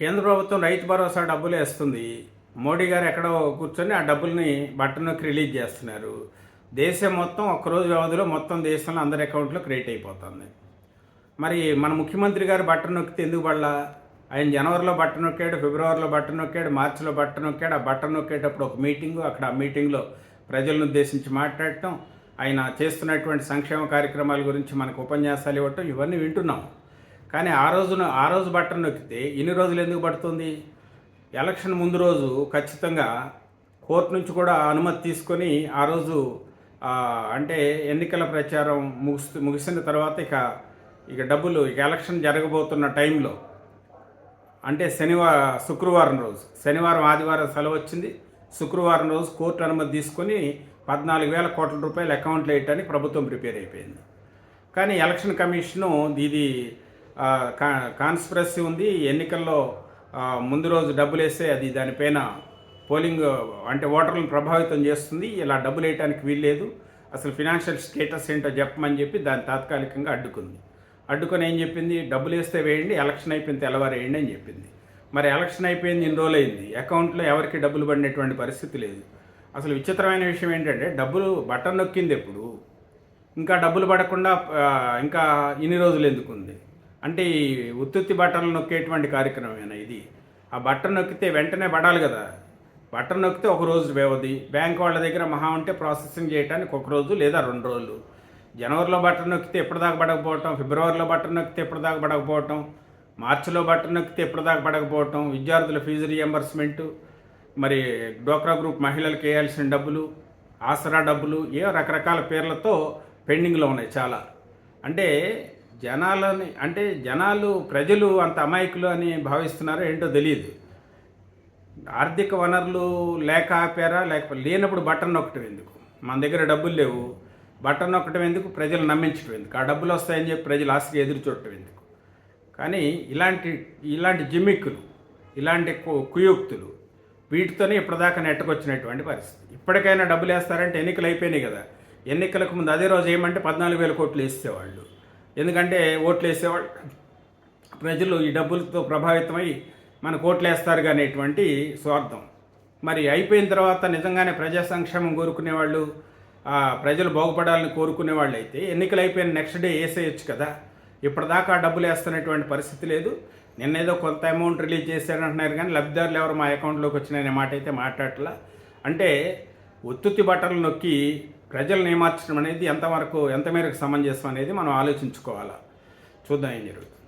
కేంద్ర ప్రభుత్వం రైతు భరోసా డబ్బులు వేస్తుంది. మోడీ గారు ఎక్కడో కూర్చొని ఆ డబ్బుల్ని బట్టనొక్కి రిలీజ్ చేస్తున్నారు. దేశం మొత్తం ఒక్కరోజు వ్యవధిలో మొత్తం దేశంలో అందరి అకౌంట్లో క్రియేట్ అయిపోతుంది. మరి మన ముఖ్యమంత్రి గారు బట్టన్ నొక్కితే ఎందుకు పడలా? ఆయన జనవరిలో బట్ట నొక్కాడు ఫిబ్రవరిలో బట్ట నొక్కాడు మార్చిలో బట్ట నొక్కాడు. ఆ బట్ట నొక్కేటప్పుడు ఒక మీటింగు అక్కడ ఆ మీటింగ్లో ప్రజలను ఉద్దేశించి మాట్లాడటం ఆయన చేస్తున్నటువంటి సంక్షేమ కార్యక్రమాల గురించి మనకు ఉపన్యాసాలు ఇవ్వటం ఇవన్నీ వింటున్నాం. కానీ ఆ రోజున ఆ రోజు బట్టను నొక్కితే ఇన్ని రోజులు ఎందుకు పడుతుంది? ఎలక్షన్ ముందు రోజు ఖచ్చితంగా కోర్టు నుంచి కూడా అనుమతి తీసుకొని ఆ రోజు అంటే ఎన్నికల ప్రచారం ముగిస్తు ముగిసిన తర్వాత ఇక ఇక డబ్బులు ఇక ఎలక్షన్ జరగబోతున్న టైంలో అంటే శనివారం శుక్రవారం రోజు శనివారం ఆదివారం సెలవు వచ్చింది. శుక్రవారం రోజు కోర్టు అనుమతి తీసుకొని పద్నాలుగు వేల కోట్ల రూపాయలు అకౌంట్లో వేయటానికి ప్రభుత్వం ప్రిపేర్ అయిపోయింది. కానీ ఎలక్షన్ కమిషను ఇది కాన్స్పిరసీ ఉంది. ఎన్నికల్లో ముందు రోజు డబ్బులు వేస్తే అది దానిపైన పోలింగ్ అంటే ఓటర్లను ప్రభావితం చేస్తుంది. ఇలా డబ్బులు వేయడానికి వీల్లేదు. అసలు ఫినాన్షియల్ స్టేటస్ ఏంటో చెప్పమని చెప్పి దాన్ని తాత్కాలికంగా అడ్డుకుంది. అడ్డుకొని ఏం చెప్పింది? డబ్బులు వేస్తే వేయండి ఎలక్షన్ అయిపోయింది తెల్లవారు వేయండి అని చెప్పింది. మరి ఎలక్షన్ అయిపోయింది ఇన్ని రోజులు అయింది అకౌంట్లో ఎవరికి డబ్బులు పడినటువంటి పరిస్థితి లేదు. అసలు విచిత్రమైన విషయం ఏంటంటే డబ్బులు బటన్ నొక్కింది ఎప్పుడు? ఇంకా డబ్బులు పడకుండా ఇంకా ఇన్ని రోజులు ఎందుకు ఉంది అంటే ఈ ఉత్తుత్తి బట్టలు నొక్కేటువంటి కార్యక్రమమేనా ఇది? ఆ బట్టను నొక్కితే వెంటనే పడాలి కదా. బట్టను నొక్కితే ఒక రోజు వ్యవధి. బ్యాంక్ వాళ్ళ దగ్గర మహా ఉంటే ప్రాసెసింగ్ చేయడానికి ఒక రోజు లేదా రెండు రోజులు. జనవరిలో బట్టను నొక్కితే ఎప్పటిదాకా పడకపోవటం ఫిబ్రవరిలో బట్టను నొక్కితే ఎప్పటిదాకా పడకపోవటం మార్చిలో బట్టను నొక్కితే ఎప్పటిదాకా పడకపోవటం విద్యార్థుల ఫీజు రియంబర్స్మెంటు మరి డోక్రా గ్రూప్ మహిళలకు వేయాల్సిన డబ్బులు ఆసరా డబ్బులు ఏ రకరకాల పేర్లతో పెండింగ్లో ఉన్నాయి చాలా. అంటే జనాలని అంటే జనాలు ప్రజలు అంత అమాయకులు అని భావిస్తున్నారో ఏంటో తెలియదు. ఆర్థిక వనరులు లేక ఆపారా లేకపోతే లేనప్పుడు బటన్ నొక్కటం ఎందుకు? మన దగ్గర డబ్బులు లేవు. బటన్ నొక్కటం ఎందుకు? ప్రజలు నమ్మించడం ఎందుకు? ఆ డబ్బులు వస్తాయని చెప్పి ప్రజలు ఆస్తి ఎదురు చూడటం ఎందుకు? కానీ ఇలాంటి ఇలాంటి జిమ్మిక్కులు ఇలాంటి కు- కుయుక్తులు వీటితోనే ఇప్పటిదాకా నెట్టుకొచ్చినటువంటి పరిస్థితి. ఇప్పటికైనా డబ్బులు వేస్తారంటే ఎన్నికలు అయిపోయినాయి కదా. ఎన్నికలకు ముందు అదే రోజు ఏమంటే పద్నాలుగు వేల కోట్లు వేసేవాళ్ళు. ఎందుకంటే ఓట్లు వేసేవాళ్ళు ప్రజలు ఈ డబ్బులతో ప్రభావితమై మనకు ఓట్లు వేస్తారు అనేటువంటి స్వార్థం. మరి అయిపోయిన తర్వాత నిజంగానే ప్రజా సంక్షేమం కోరుకునే వాళ్ళు ప్రజలు బాగుపడాలని కోరుకునే వాళ్ళు అయితే ఎన్నికలు అయిపోయిన నెక్స్ట్ డే వేసేయచ్చు కదా. ఇప్పటిదాకా ఆ డబ్బులు వేస్తున్నటువంటి పరిస్థితి లేదు. నిన్నేదో కొంత అమౌంట్ రిలీజ్ చేశారంటున్నారు కానీ లబ్ధిదారులు ఎవరు మా అకౌంట్లోకి వచ్చినాయనే మాట అయితే మాట్లాడట్లా. అంటే ఒత్తుత్తి బట్టలు నొక్కి ప్రజలను ఏమార్చడం అనేది ఎంతవరకు ఎంత మేరకు సమంజసం అనేది మనం ఆలోచించుకోవాలా? చూద్దాం ఏం జరుగుతుంది.